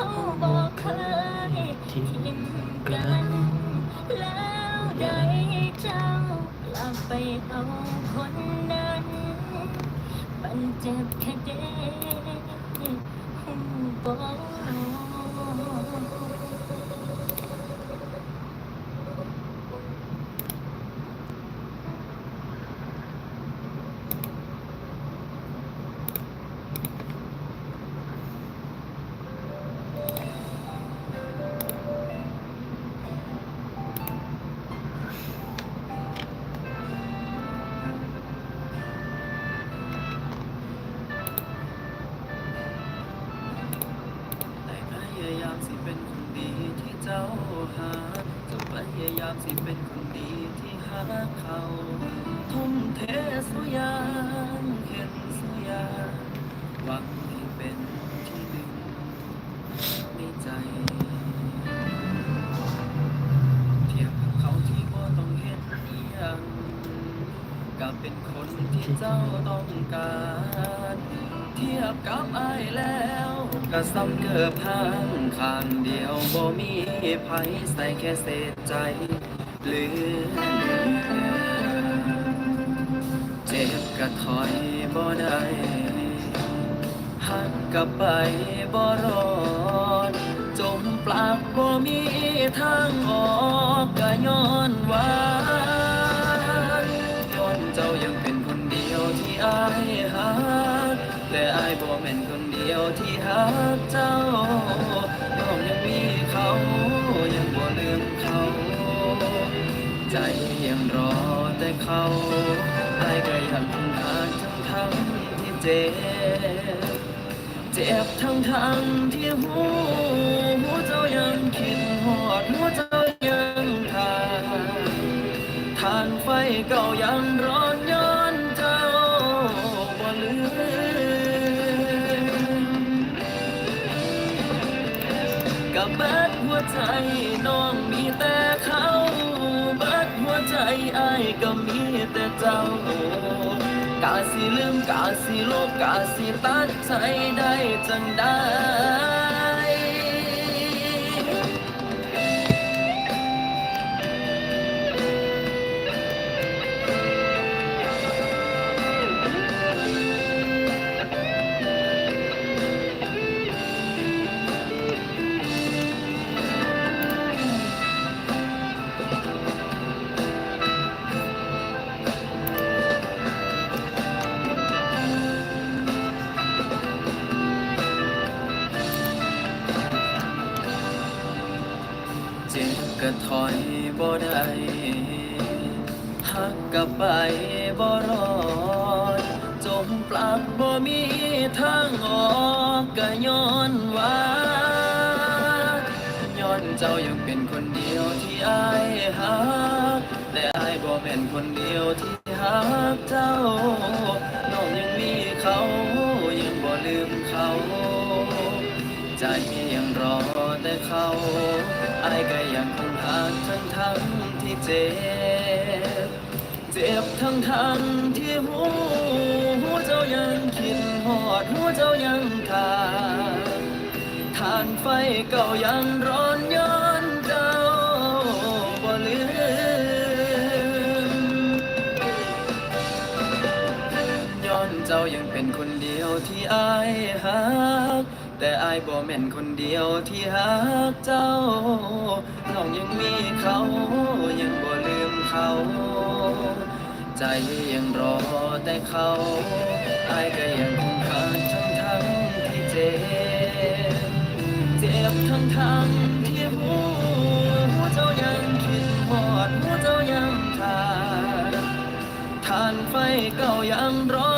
เขาบอกเคยทิ้งกันแล้วใดเจ้ากลับไปเอาคนนั้นมันเจ็บแค่เด้หูบอกแต่ การเทียบกับอายแล้วก็ซ้ำเกือบทางขางเดียวบ่มีไผใส่แค่เศษใจเหลือเจ็บก็ถอยบ่ได้หักกับไปบ่รอดจมปลักบ่มีทางออกก็ย้อนว่าายหักแต่อายบ่แม่นคนเดียวที่หักเจ้าน้องยังมีเขายังบ่ลืมเขา ใจยังรอแต่เขาอายก็ยังทำทางทั้งทั้งที่เจ็บเจ็บทั้งทั้งที่หูหูเจ้ายังคิดหอดหูเจ้ายังทานทานไฟเก่ายัง เบิดหัวใจน้องมีแต่เขาเบิดหัวใจไอ้ก็มีแต่เจ้ากาสิลืมกาสิลบกาสิตัดใจได้จังได้ เจ้ายังเป็นคนเดียวที่อายหักแต่อายบ่แม่นคนเดียวที่หักเจ้าน้องยังมีเขายังบ่ลืมเขาใจยังรอแต่เขาอายก็ยังคงหักทั้งทั้งที่เจ็บเจ็บทั้งทั้งที่หูหูเจ้ายังคิดหอดหูเจ้ายัง ทานไฟเก่ายังร้อนย้อนเจ้าบ่ลืมย้อนเจ้ายังเป็นคนเดียวที่อายหักแต่อายบ่แม่นคนเดียวที่หักเจ้าน้องยังมีเขายังบ่ลืมเขา ใจยังรอแต่เขาอายก็ยังคงันทางเพียหูหัเจ้ายังคิดหอดหูเจ้ายังทานทานไฟเก่ายังร้อน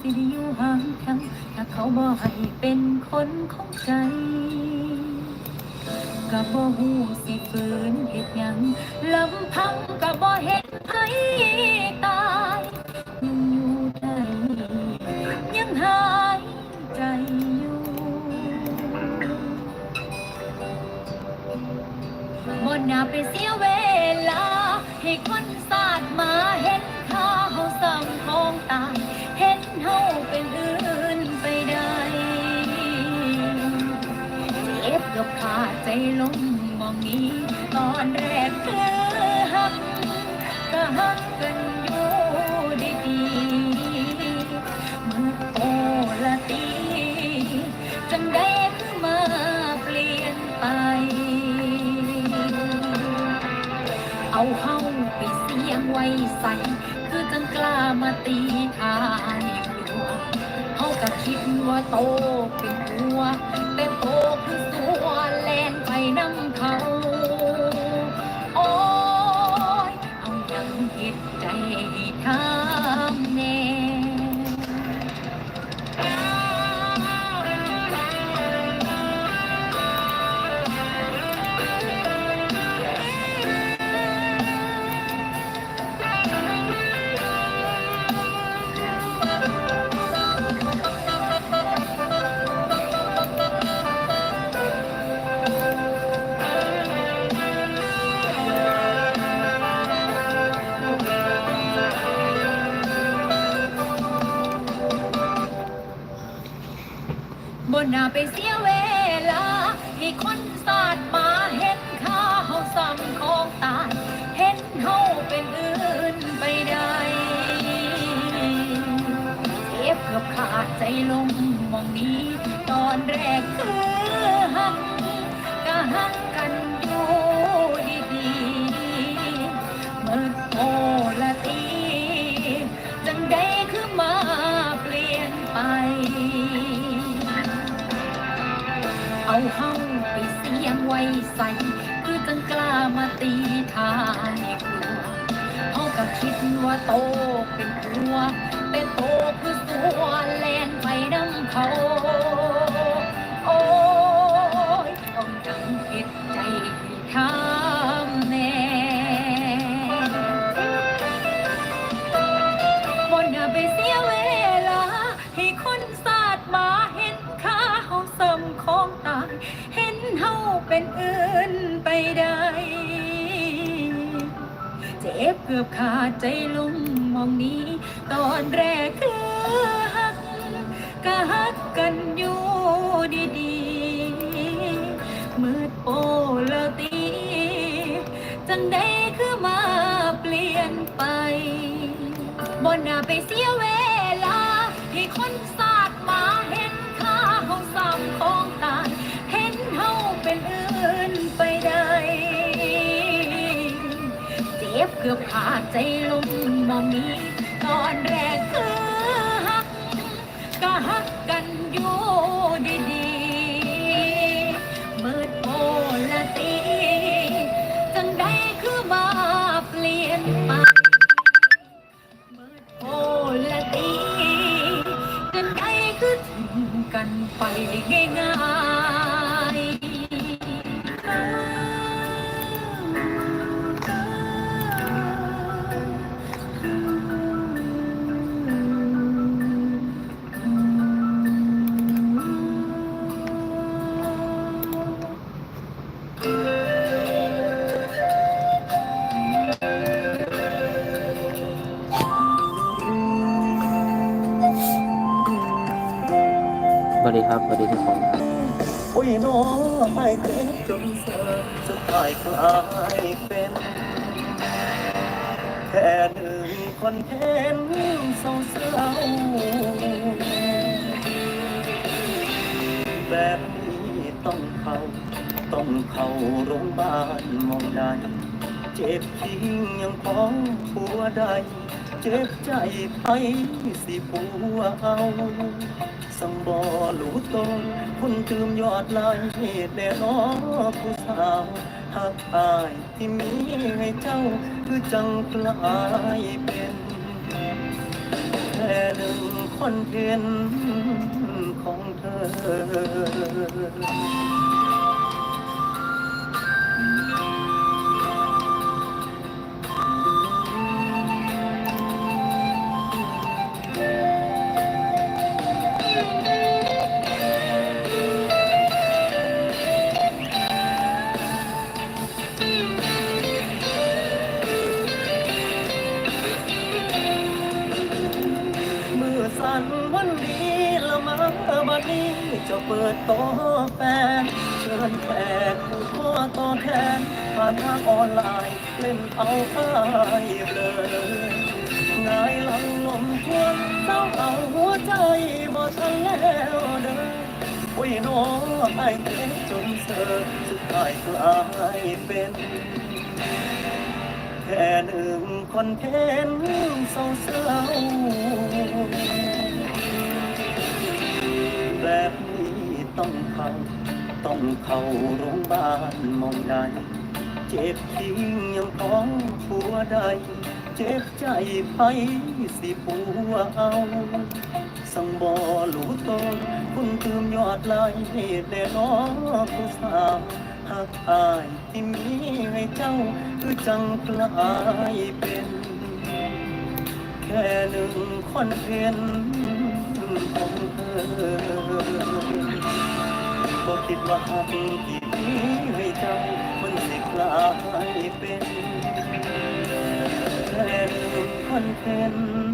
สิได้อยู่ห่างกันถ้าเขาบ่ให้เป็นคนของใจก็บ่ฮู้สิฝืนเฮ็ดหยังลำพังก็บ่เฮ็ดให้ตายยังอยู่ได้ยังหายใจอยู่บ่น่าไปเสียเวลาให้คน ลงมองนี้ ตอนแรกเพื่อหักก็หักกันอยู่ดีๆเมื่อโอละตีจังได้มาเปลี่ยนไป เอาเฮาไปเสียงไว้ใส่คือจังกล้ามาตีทายกลัวเฮาก็คิดว่าโตเป็นหัวแต่โตคือตัว ลน เสียเวลา ให้คนสาดมาเห็นค่าเฮาซ้ำของตาย เห็นเฮาเป็นอื่นไปได้เจ็บเกือบขาดใจลงมองนี้ ตอนแรกคือหักก็หักกันอยู่ดีๆเมื่อโเอาเฮาไปเสียงไว้ใส่คือจังกล้ามาตีทายกลัวเขาก็คิดว่าโตเป็นตัวเป็นโตคือสัวแลนไปน้ำเขาโอ้ยต้องจังเห็ดใจให้ทา กือบขาดใจลงมองนี้ ตอนแรกคือหักก็หักกันอยู่ดีๆ มืดโอละตี จังได้คือมาเปลี่ยนไปบ่น่าไปเสียเวลา ให้คนสา เจ็บเกือบขาดใจลงมองนี้ตอนแรกคือหักก็หักกันอยู่ดีๆมืดโอละตีจังได้คือมาเปลี่ยนไปมื่อโอละตีกันไดคือทิ้งกันไปง่าย วัสดีครับสวัสดีทุกคนครับโอ้ยน้องไม่เจ็บจนเสือสุดท้ายกลายเป็นแค่หนึ่งคนเห็นเศร้าเศร้าแบบนี้ต้องเข้า ต้องเข้าโรงพยาบาลมองใดเจ็บจริงยังพองผัวใด เจ็บใจไปสิผัวเอาสังบ่รู้ตนคุณตืมยอดลายแด่น้อผู้สาวหักอายที่มีให้เจ้า คือจังกลายเป็นแค่หนึ่งคนเห็นของเธอ แขกผู้ขอตอบแทนผ่านทางออนไลน์เล่นเอาอ้ายเลอหงายหลังลมทวนเศร้าเอาหัวใจบ่ทันแล้วเด้อโอ้ยน้องไอ้เจ็บจนเสือสุดท้ายกลายเป็นแค่หนึ่งคนเห็นเศร้าเศร้าแบบ ต้องเข้า ต้องเข้าโรงพยาบาลมองใดเจ็บจริงยังพอผัวใด เจ็บใจไปสิผัวเอา สังบ่รู้ตนคุณตืมยอดลายเหตุแด่น้อผู้สาวหากอายที่มีให้เจ้าคือจังกลายเป็น แค่หนึ่งคนเห็นของเธอ คิดว่าหักที่มีให้เจ้ามันสิกลายเป็นแค่หนึ่งคนเป็น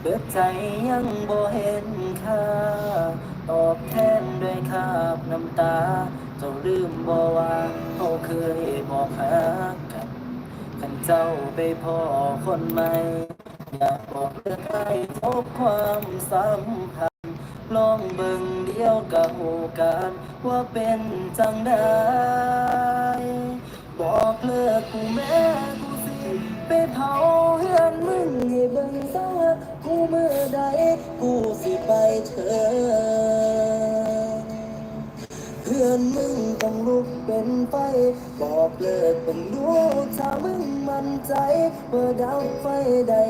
เบิดใจยังบ่เห็นค่า ตอบแทนด้วยคาบน้ำตา เจ้าลืมบ่ว่าเขาเคยบอกหากันคันเจ้าไปพ่อคนใหม่ อยากบอกเรื่องให้พบความสัมพันธ์ลองเบิ่งเดียวกับโอกาสว่าเป็นจังได้บอกเลิกกูแม่กูสิ ไปเผาเฮือนมึงให้เบิ่งซะ มื่อใดกูสิไปเธอ เพื่อนมึงต้องลุกเป็นไฟ บอกเลิกต้องรู้ถ้ามึงมั่นใจว่าดับไฟใด